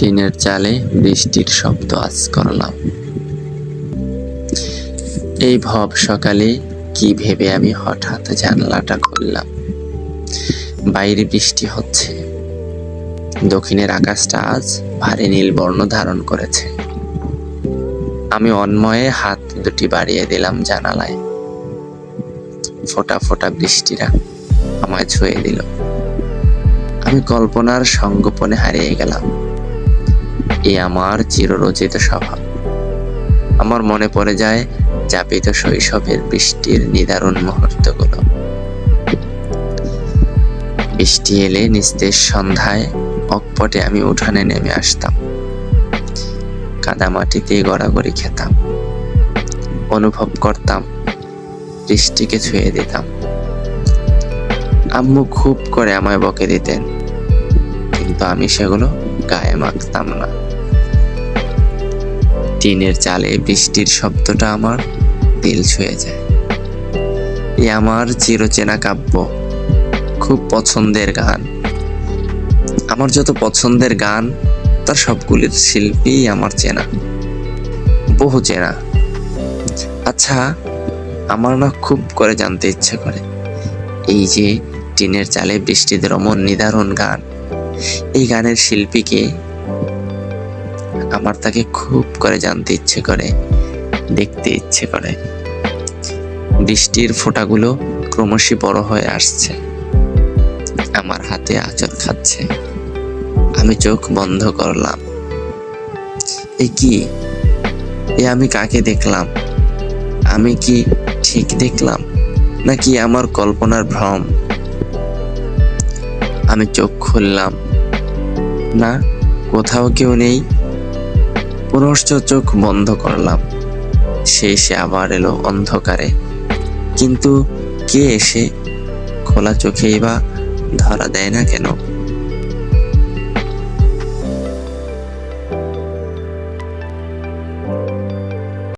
টিনের চালে বৃষ্টির শব্দ আজ করলাম। এই ভব সকালে কি ভেবে আমি হঠাৎ জানলাটা খুললাম? বাইরে বৃষ্টি হচ্ছে। দক্ষিণের আকাশটা আজ ভারী নীল বর্ণ ধারণ করেছে। আমি অন্ময়ে হাত দুটি বাড়িয়ে দিলাম জানালায়। ফোটা ফোটা বৃষ্টিরা আমায় ছুঁয়ে দিল। আমি কল্পনার সঙ্গোপনে হারিয়ে গেলাম। এ আমার চিররচিত স্বভাব। আমার মনে পড়ে যায় যাপিত শৈশবের বৃষ্টির নিদারুণ মুহূর্তগুলো। বৃষ্টি এলে নিস্তেজ সন্ধ্যায় অকপটে আমি উঠানে নেমে আসতাম। কাদামাটিতে গড়াগড়ি খেতাম। অনুভব করতাম, বৃষ্টিকে ছুঁয়ে দিতাম। আম্মু খুব করে আমায় বকে দিতেন, কিন্তু আমি সেগুলো গায়ে মাখতাম না। টিনের চালে বৃষ্টির শব্দটা আমার দিল ছুঁয়ে যায়। এ আমার চিরচেনা কাব্য, খুব পছন্দের গান। আমার যত পছন্দের গান, তার সবগুলির শিল্পী আমার চেনা, বহু চেনা। আচ্ছা আমার না খুব করে জানতে ইচ্ছে করে। এই যে টিনের চালে বৃষ্টিতে রমন নিদারুণ গান। এই গানের শিল্পীকে আমার তাকে খুব করে জানতে ইচ্ছে করে, দেখতে ইচ্ছে করে। বৃষ্টির ফোঁটাগুলো ক্রমশই বড় হয়ে আসছে। আমার হাতে আচর খাচ্ছে। আমি চোখ বন্ধ করলাম। এ কি? এ আমি কাকে দেখলাম? আমি কি ঠিক দেখলাম? নাকি আমার কল্পনার ভ্রম? আমি চোখ খুললাম। না, কোথাও কেউ নেই। পুনশ্চ চোখ বন্ধ করলাম। সে এসে আবার এলো অন্ধকারে। কিন্তু কে এসে খোলা চোখেই বা ধরা দেয় না কেন?